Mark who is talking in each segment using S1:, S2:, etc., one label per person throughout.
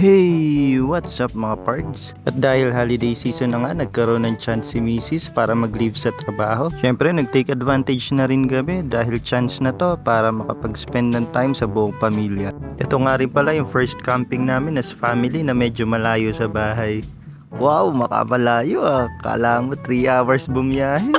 S1: Hey! What's up mga pards? At dahil holiday season na nga, nagkaroon ng chance si Mrs. para mag-leave sa trabaho. Siyempre, nag-take advantage na rin kami dahil chance na to para makapag-spend ng time sa buong pamilya. Ito nga rin pala yung first camping namin as family na medyo malayo sa bahay. Wow, makabalayo ah. Kala mo 3 hours bumiyahe.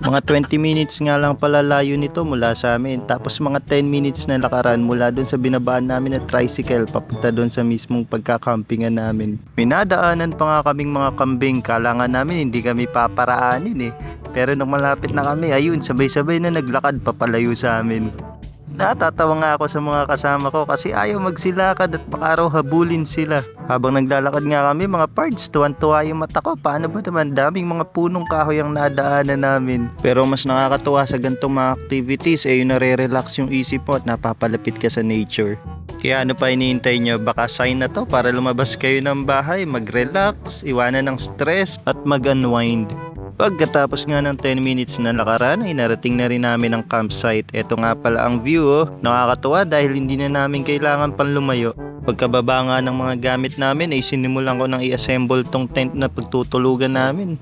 S1: Mga 20 minutes nga lang pala layo nito mula sa amin. Tapos mga 10 minutes na lakaran mula doon sa binabaan namin na tricycle papunta doon sa mismong pagkakampingan namin. Minadaanan pa nga kaming mga kambing. Kala nga namin hindi kami paparaanin eh. Pero nung malapit na kami, ayun, sabay-sabay na naglakad papalayo sa amin. Natatawa nga ako sa mga kasama ko kasi ayaw magsilakad at baka raw habulin sila. Habang naglalakad nga kami mga parts, tuwan-tuwa yung mata ko. Paano ba naman daming mga punong kahoy ang nadaanan namin. Pero mas nakakatuwa sa ganitong mga activities eh yung nare-relax yung isip mo at napapalapit ka sa nature. Kaya ano pa iniintay nyo? Baka sign na to para lumabas kayo ng bahay, mag-relax, iwanan ng stress at mag-unwind. Pagkatapos nga ng 10 minutes na lakaran ay narating na rin namin ang campsite. Ito nga pala ang view oh. Nakakatuwa dahil hindi na namin kailangan pang lumayo. Pagkababa nga ng mga gamit namin ay sinimulan ko nang i-assemble tong tent na pagtutulugan namin.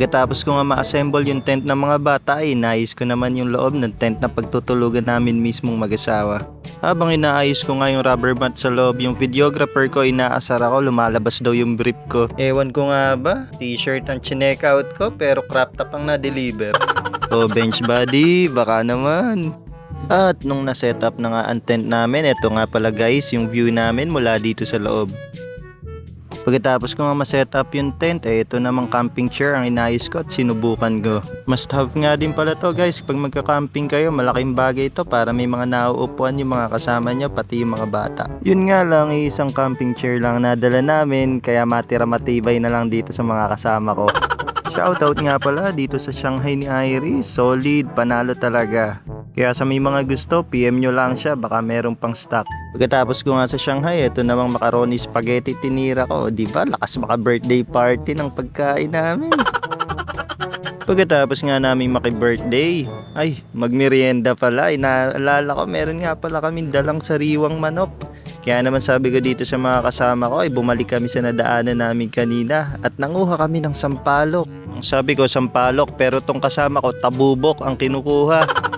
S1: Pagkatapos ko nga ma-assemble yung tent ng mga bata ay nais ko naman yung loob ng tent na pagtutulugan namin mismong mag-asawa. Habang inaayos ko nga yung rubber mat sa loob, yung videographer ko inaasar ako, lumalabas daw yung brief ko. Ewan ko nga ba, t-shirt ang chinek out ko pero crop top ang na-deliver. O bench body, baka naman. At nung na-setup na nga ang tent namin, eto nga pala guys yung view namin mula dito sa loob. Pagkatapos ko nga ma-set up yung tent, eh ito namang camping chair ang inayos ko at sinubukan ko. Must have nga din pala to guys, pag magka-camping kayo, malaking bagay ito para may mga nauupuan yung mga kasama nyo, pati yung mga bata. Yun nga lang, eh, isang camping chair lang nadala namin, kaya matira matibay na lang dito sa mga kasama ko. Shoutout nga pala dito sa Shanghai ni Iris, solid, panalo talaga. Kaya sa may mga gusto, PM nyo lang siya, baka merong pang stock. Pagkatapos ko nga sa Shanghai, ito namang macaroni spaghetti tinira ko. Di ba? Lakas maka birthday party ng pagkain namin. Pagkatapos nga namin maki-birthday, ay, magmerienda pala. Ay, naalala ko, meron nga pala kaming dalang sariwang manok. Kaya naman sabi ko dito sa mga kasama ko, ay bumalik kami sa nadaanan namin kanina at nanguha kami ng sampalok. Ang sabi ko sampalok pero tong kasama ko tabubok ang kinukuha.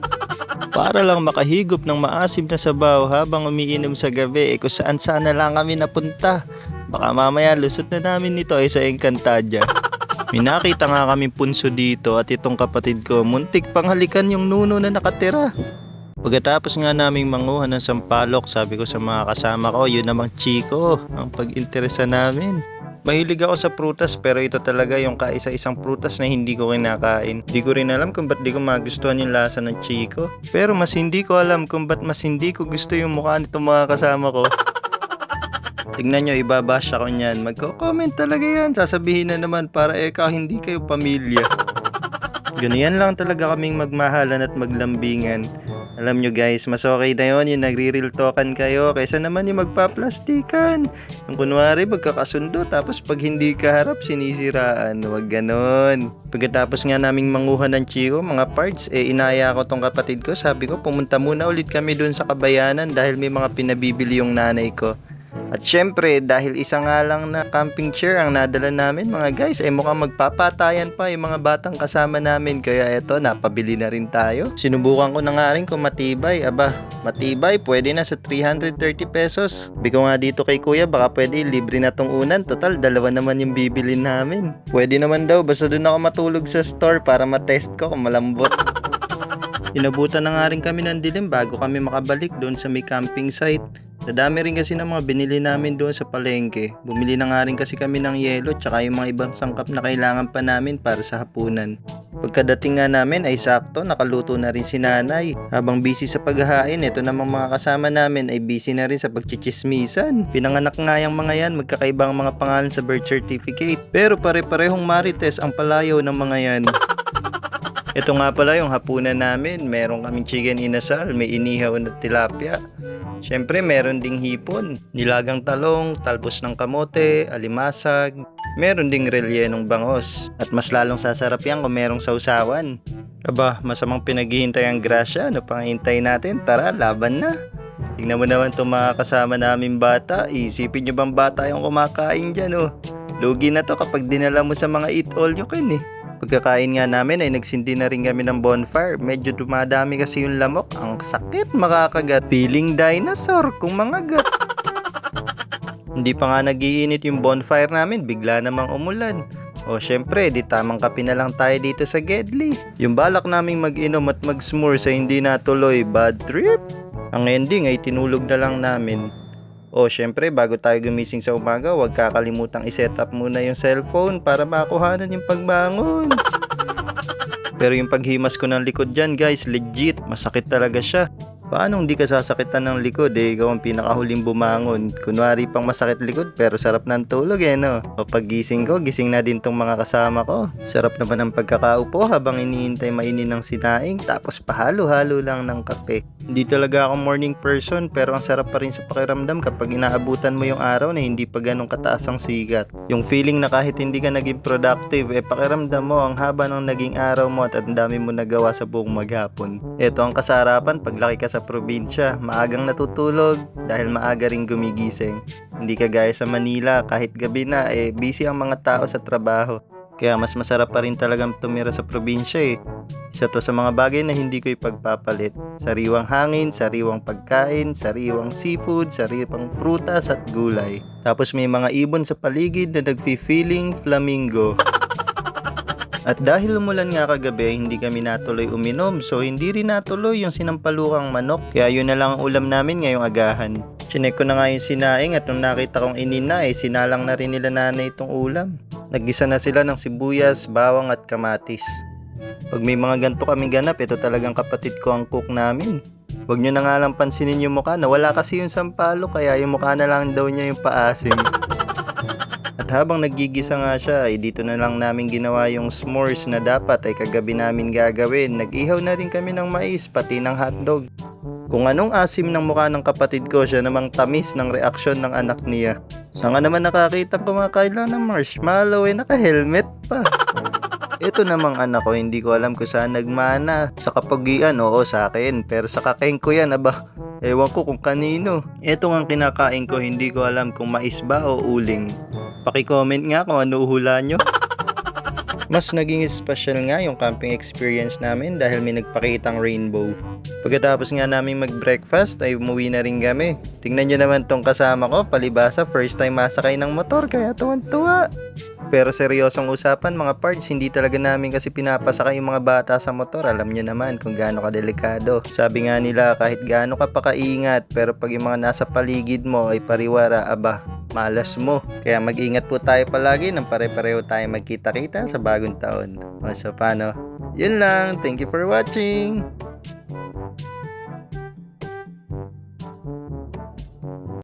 S1: Para lang makahigop ng maasim na sabaw habang umiinom sa gabi eh kung saan sana lang kami napunta. Baka mamaya lusot na namin nito ay sa Encantadia. May nakita nga kami punso dito at itong kapatid ko muntik pang halikan yung nuno na nakatira. Pagkatapos nga naming manguha ng sampalok, sabi ko sa mga kasama ko, yun namang chiko ang pag-interesa namin. Mahilig ako sa prutas pero ito talaga yung kaisa-isang prutas na hindi ko kinakain. Di ko rin alam kung ba't di ko magustuhan yung lasa ng chiko. Pero mas hindi ko alam kung ba't mas hindi ko gusto yung mukha nitong mga kasama ko. Tignan nyo, ibabash ako niyan. Magko-comment talaga yan. Sasabihin na naman para eka hindi kayo pamilya. Ganyan lang talaga kaming magmahalan at maglambingan. Alam nyo guys, mas okay na yun yung nagre-real talkan kayo kaysa naman yung magpaplastikan. Yung kunwari magkakasundo tapos pag hindi ka harap sinisiraan. Huwag ganon. Pagkatapos nga naming manguha ng chiko, mga parts, eh inaya ko tong kapatid ko. Sabi ko pumunta muna ulit kami dun sa kabayanan dahil may mga pinabibili yung nanay ko. At syempre, dahil isa nga lang na camping chair ang nadala namin mga guys, ay mukhang magpapatayan pa yung mga batang kasama namin. Kaya eto, napabili na rin tayo. Sinubukan ko na nga rin kung matibay. Aba, matibay, pwede na sa 330 pesos. Sabi ko nga dito kay kuya, baka pwede libre na tong unan. Total, dalawa naman yung bibili namin. Pwede naman daw, basta doon ako matulog sa store para matest ko kung malambot. Inabutan na nga rin kami ng dilim bago kami makabalik doon sa may camping site. Sa dami rin kasi ng mga binili namin doon sa palengke. Bumili na nga rin kasi kami ng yelo tsaka yung mga ibang sangkap na kailangan pa namin para sa hapunan. Pagkadating nga namin ay sakto, nakaluto na rin si nanay. Habang busy sa paghahain, ito namang mga kasama namin ay busy na rin sa pagchichismisan. Pinanganak nga yung mga yan, magkakaibang mga pangalan sa birth certificate. Pero pare-parehong marites ang palayaw ng mga yan. Ito nga pala yung hapunan namin. Meron kaming chicken inasal, may inihaw na tilapia. Siyempre, meron ding hipon, nilagang talong, talbos ng kamote, alimasag, meron ding relyenong bangos. At mas lalong sasarap yan kung merong sausawan. Aba, masamang pinaghihintay ang grasya. Ano pang hintay natin? Tara, laban na. Tingnan mo naman itong mga kasama namin bata. Isipin nyo bang bata yung kumakain dyan, oh. Lugi na to kapag dinala mo sa mga eat all you can, eh. Pagkakain nga namin ay nagsindi na rin kami ng bonfire. Medyo dumadami kasi yung lamok. Ang sakit makakagat. Feeling dinosaur kung mga gat. Hindi pa nga nagiinit yung bonfire namin, bigla namang umulan. O syempre, di tamang kape na lang tayo dito sa Gedli. Yung balak naming mag-inom at mag-smore sa hindi natuloy, bad trip. Ang ending ay tinulog na lang namin. O syempre, bago tayo gumising sa umaga, huwag kakalimutang iset up muna yung cellphone para makuhanan yung pagbangon. Pero yung paghimas ko ng likod dyan guys, legit, masakit talaga siya. Paano hindi ka sasakitan ng likod eh, ikaw ang pinakahuling bumangon. Kunwari pang masakit likod pero sarap ng tulog eh no. O paggising ko, gising na din tong mga kasama ko. Sarap naman ang pagkakaupo habang iniintay mainin ng sinaing tapos pahalo-halo lang ng kape. Hindi talaga ako morning person pero ang sarap pa rin sa pakiramdam kapag inaabutan mo yung araw na hindi pa ganun kataas ang sigat. Yung feeling na kahit hindi ka naging productive, eh pakiramdam mo ang haba ng naging araw mo at ang dami mo nagawa sa buong maghapon. Ito ang kasarapan paglaki ka sa probinsya, maagang natutulog dahil maaga ring gumigising. Hindi ka gaya sa Manila, kahit gabi na, eh busy ang mga tao sa trabaho. Kaya mas masarap pa rin talagang tumira sa probinsya eh. Isa to sa mga bagay na hindi ko ipagpapalit. Sariwang hangin, sariwang pagkain, sariwang seafood, sariwang prutas at gulay. Tapos may mga ibon sa paligid na nagfi-feeling flamingo. At dahil umulan nga kagabi, hindi kami natuloy uminom. So hindi rin natuloy yung sinampalukang manok. Kaya yun na lang ang ulam namin ngayong agahan. Chinek ko na nga yung sinaing at nung nakita kong inina eh, sinalang na rin nila nanay itong ulam. Naggisa na sila ng sibuyas, bawang at kamatis. Pag may mga ganito kami ganap, ito talagang kapatid ko ang cook namin. Huwag nyo na nga lang pansinin yung mukha. Nawala kasi yung sampalo, kaya yung mukha na lang daw niya yung paasim. At habang nagigisa nga siya, ay dito na lang namin ginawa yung s'mores na dapat ay kagabi namin gagawin. Nag-ihaw na rin kami ng mais, pati ng hotdog. Kung anong asim ng mukha ng kapatid ko, siya namang tamis ng reaksyon ng anak niya. Saan nga naman nakakita kumakain lang ng marshmallow eh, naka-helmet pa. Ito namang anak ko, hindi ko alam kung saan nagmana. Sa kapagian, oo sa akin. Pero sa kakeng ko yan, aba. Ewan ko kung kanino. Ito ang kinakain ko, hindi ko alam kung mais ba o uling. Paki-comment nga kung ano hula nyo. Mas naging special nga yung camping experience namin dahil may nagpakitang rainbow. Pagkatapos nga namin mag-breakfast ay umuwi na rin kami. Tingnan nyo naman tong kasama ko, palibasa first time masakay ng motor kaya tuwan-tuwa. Pero seryosong usapan mga parts, hindi talaga namin kasi pinapasakay yung mga bata sa motor. Alam nyo naman kung gaano kadelikado. Sabi nga nila kahit gaano ka pakaingat, pero pag yung mga nasa paligid mo ay pariwara, aba, malas mo. Kaya mag-ingat po tayo palagi nang pare-pareho tayo magkita-kita sa bagong taon. So paano? Yun lang. Thank you for watching.